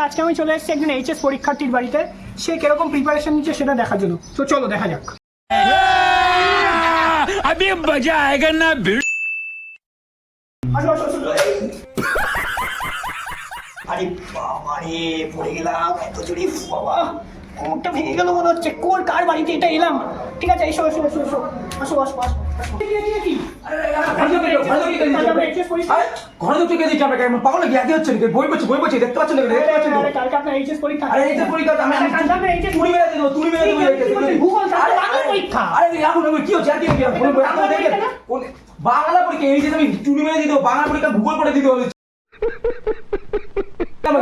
বন্ধুরা আজকে আমি চলে এসেছি একজন এইচএস পরীক্ষার্থীর বাড়িতে সে কিরকম প্রিপারেশন নিচ্ছে সেটা দেখার জন্য তো চলো দেখা যাক अभी मजा आएगा ना भिड़ আসো, আসো, আসো, এই। আরে বাবা রে পড়ে গেলাম এত জোরে ফু বাবা কোমরটা ভেঙে গেল মনে হচ্ছে কোন কার বাড়িতে এটা এলাম ঠিক আছে এসো এসো এসো এসো আসো আসো আসো ঘরে তো টিকে দিচ্ছি আপনাকে পাগল নাকি একই হচ্ছে নাকি? বই বলছি বই বলছি দেখতে পাচ্ছেন নাকি? দেখতে পাচ্ছেন আরে, কালকে আপনার HS পরীক্ষা। আরে এই পরীক্ষা আমি কালকে আপনার HS তুলি মেরে দেবো তুলি মেরে দেবো ঠিক আছে, ঠিক আছে, ভূগোল, কালকে বাংলা পরীক্ষা। আরে এখন আমি কি হচ্ছে? আর কি কি এটা বাংলা বাংলা পরীক্ষা এই আমি তুলি মেরে দিতে বাংলা পরীক্ষা ভূগোল পড়ে দিতে হবে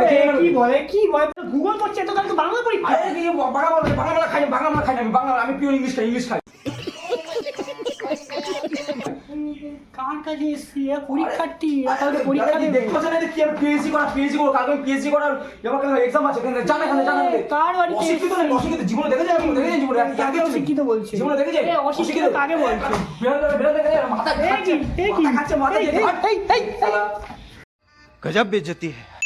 কে বলে কি বলে? করছে তো কালকে বাংলা পরীক্ষা। আরে বাংলা বাংলা খাই বাংলা খাই আমি বাংলা আমি পিওর ইংলিশ খাই ইংলিশ খাই। আমার কাছে এসছি? পরীক্ষা দেখো কি আর পিএইচডি করা পিএইচডি করা কাকে পিএইচডি এবার কেন আছে? কেন জানে কেন জানে কার বাড়ি অশিক্ষিত না অশিক্ষিত? দেখে যায় আমি দেখে কাকে অশিক্ষিত দেখে যায়? অশিক্ষিত কাকে দেখে মাথা খাচ্ছে মাথা খাচ্ছে মাথা গজব বেজতি। হ্যায়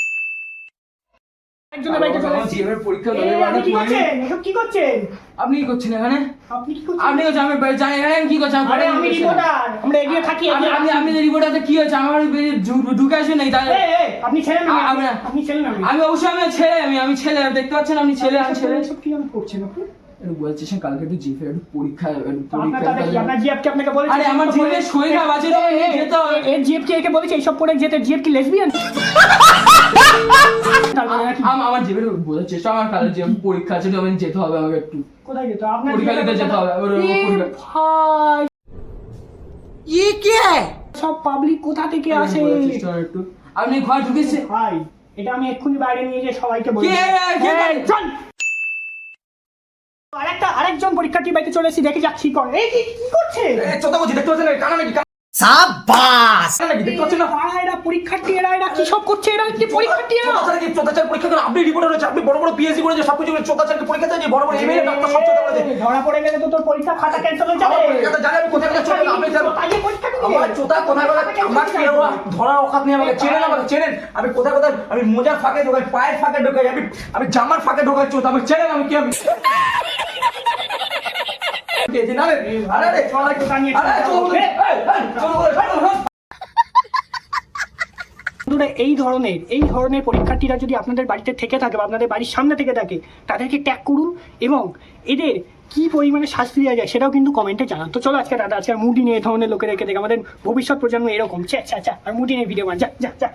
আপনি কি করছেন? এসব আপনি কি করছেন এখানে? আপনি কি করছেন? আপনি করছেন? আমি জানি এখানে কি করছেন আমি রিপোর্টার আমরা এগিয়ে থাকি আমি আমি আপনি রিপোর্টারতে কি হচ্ছে আমার ঢুকে আসেন নাই তাহলে আপনি আমি আপনি অবশ্যই আমি ছেলে আমি আমি ছেলে দেখতে পাচ্ছেন আপনি ছেলে আমি ছেলে। এসব কি আমি করছেন আপনি বলছেন কালকে একটু জিপে একটু পরীক্ষা পরীক্ষা আপনাকে বলেছে? আরে আমার শরীর খারাপ আছে যেতে হবে। এর জিএফ কি একে বলেছে? এইসব পড়ে যেতে জিএফ কি লেসবিয়ান তার মানে নাকি আম- আমার জীবনে বোঝার চেষ্টা আমার যে পরীক্ষা আছে আমি যেতে হবে আমাকে একটু। কোথায় যেতে পরীক্ষা দিতে যেতে হবে সব পাবলিক কোথা থেকে আসে? একটু। আপনি ঘর ঢুকেছে? ভাই এটা আমি এক্ষুনি বাইরে নিয়ে গিয়ে সবাইকে বলি। চল! আরেকটা আরেকজন পরীক্ষার্থী বাইকে চলে এসেছি দেখে যাচ্ছি করে। এই কি করছে? বলছি দেখতে পাচ্ছেন কানা নাকি? আমি কোথায় কোথায় আমাকে চেনেন আমাকে চেনেন। আমি কোথায় কোথায় আমি মোজার ফাঁকে ঢোকাই পায়ের ফাঁকে ঢোকাই আমি আমি জামার ফাঁকে ঢোকাই চোদা আমাকে চেনেন আমি কি আমি? পেয়েছি এই ধরনের এই ধরনের পরীক্ষার্থীরা যদি আপনাদের বাড়িতে থেকে থাকে বা আপনাদের বাড়ির সামনে থেকে থাকে, তাদেরকে ট্যাগ করুন এবং এদের কি পরিমাণে শাস্তি দেওয়া যায় সেটাও কিন্তু কমেন্টে জানান। তো চলো আজকে দাদা, আজকে মুডি নিয়ে এই ধরনের লোকেদেরকে দেখে আমাদের ভবিষ্যৎ প্রজন্ম এরকম। চা চা আর মুডি নিয়ে ভিডিও বান যা যা যা।